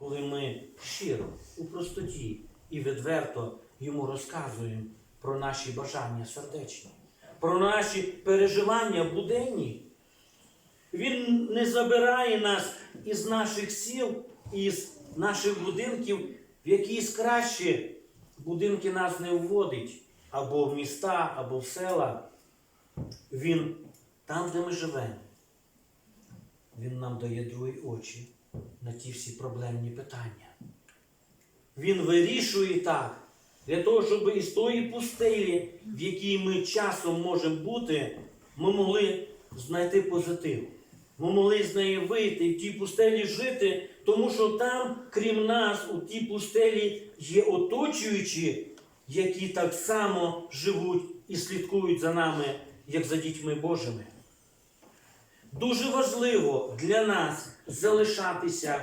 коли ми щиро, у простоті і відверто йому розказуємо про наші бажання сердечні, про наші переживання буденні. Він не забирає нас із наших сіл, із наших будинків, в якісь кращі будинки нас не вводить, або в міста, або в села. Він там, де ми живемо. Він нам дає другі очі на ті всі проблемні питання. Він вирішує так, для того, щоб із тої пустелі, в якій ми часом можемо бути, ми могли знайти позитив. Ми могли з неї вийти в тій пустелі жити, тому що там, крім нас, у тій пустелі є оточуючі, які так само живуть і слідкують за нами, як за дітьми Божими. Дуже важливо для нас залишатися